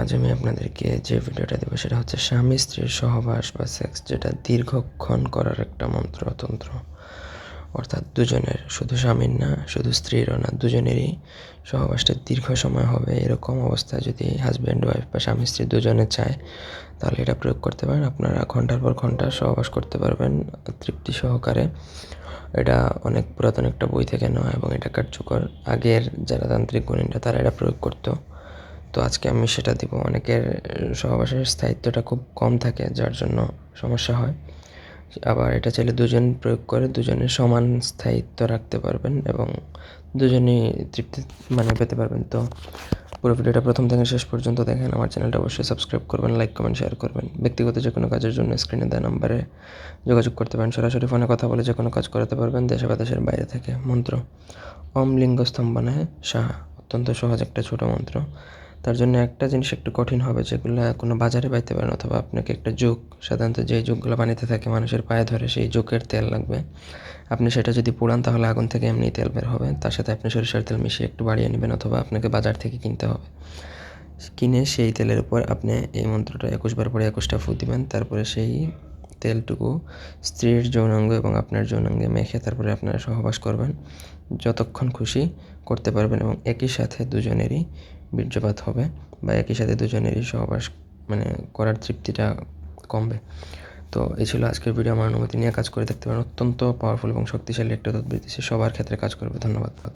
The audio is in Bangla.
আজ আমি আপনাদেরকে যে ভিডিওটা দেবো সেটা হচ্ছে স্বামী স্ত্রীর সহবাস বা সেক্স যেটা দীর্ঘক্ষণ করার একটা মন্ত্রতন্ত্র অর্থাৎ দুজনের, শুধু স্বামীর না, শুধু স্ত্রীরও না, দুজনেরই সহবাসটা দীর্ঘ সময় হবে। এরকম অবস্থায় যদি হাজব্যান্ড ওয়াইফ বা স্বামী স্ত্রী দুজনে চায়, তাহলে এটা প্রয়োগ করতে পারেন। আপনারা ঘণ্টার পর ঘণ্টা সহবাস করতে পারবেন তৃপ্তি সহকারে। এটা অনেক পুরাতন একটা বই থেকে নেওয়া এবং এটা কার্যকর। আগের যারা তান্ত্রিক গুণীরা, তারা এটা প্রয়োগ করতো। তো আজকে আমি সেটা দিব। অনেকের সহবাসের স্থায়িত্বটা খুব কম থাকে, যার জন্য সমস্যা হয়। আবার এটা চাইলে দুজন প্রয়োগ করে দুজনের সমান স্থায়িত্ব রাখতে পারবেন এবং দুজনেই তৃপ্তি মানে পেতে পারবেন। তো পুরো ভিডিওটা প্রথম থেকে শেষ পর্যন্ত দেখেন। আমার চ্যানেলটা অবশ্যই সাবস্ক্রাইব করবেন, লাইক, কমেন্ট, শেয়ার করবেন। ব্যক্তিগত যে কোনো কাজের জন্য স্ক্রিনে দেওয়া নাম্বারে যোগাযোগ করতে পারেন। সরাসরি ফোনে কথা বলে যে কোনো কাজ করাতে পারবেন দেশে বা দেশের বাইরে থেকে। মন্ত্র, ওম লিঙ্গ স্তম্ভনায় সাহা অত্যন্ত সহজ একটা ছোট মন্ত্র। তার জন্য একটা জিনিস একটু কঠিন হবে, যেগুলো কোনো বাজারে পাইতে পারেন অথবা আপনাকে একটা যুগ সাধারণত যে যুগগুলো বানিতে থাকে মানুষের পায়ে ধরে সেই যুগের তেল লাগবে। আপনি সেটা যদি পোড়ান তাহলে আগুন থেকে এমনি তেল বের হবে। তার সাথে আপনি সরিষার তেল মিশিয়ে একটু বাড়িয়ে নেবেন অথবা আপনাকে বাজার থেকে কিনতে হবে। কিনে সেই তেলের উপর আপনি এই মন্ত্রটা একুশবার পরে একুশটা ফু দিবেন। তারপরে সেই তেলটুকু স্ত্রীর যৌনাঙ্গ এবং আপনার যৌনাঙ্গে মেখে তারপরে আপনারা সহবাস করবেন। যতক্ষণ খুশি করতে পারবেন এবং একই সাথে দুজনেরই বীর্যপাত হবে বা একই সাথে দুজনেরই সহবাস মানে করার তৃপ্তিটা কমবে। তো এই ছিল আজকের ভিডিও আমার অনুমতি নিয়ে কাজ করে দেখতে পারেন। অত্যন্ত পাওয়ারফুল এবং শক্তিশালী একটা তদ্বির সবার ক্ষেত্রে কাজ করবে। ধন্যবাদ।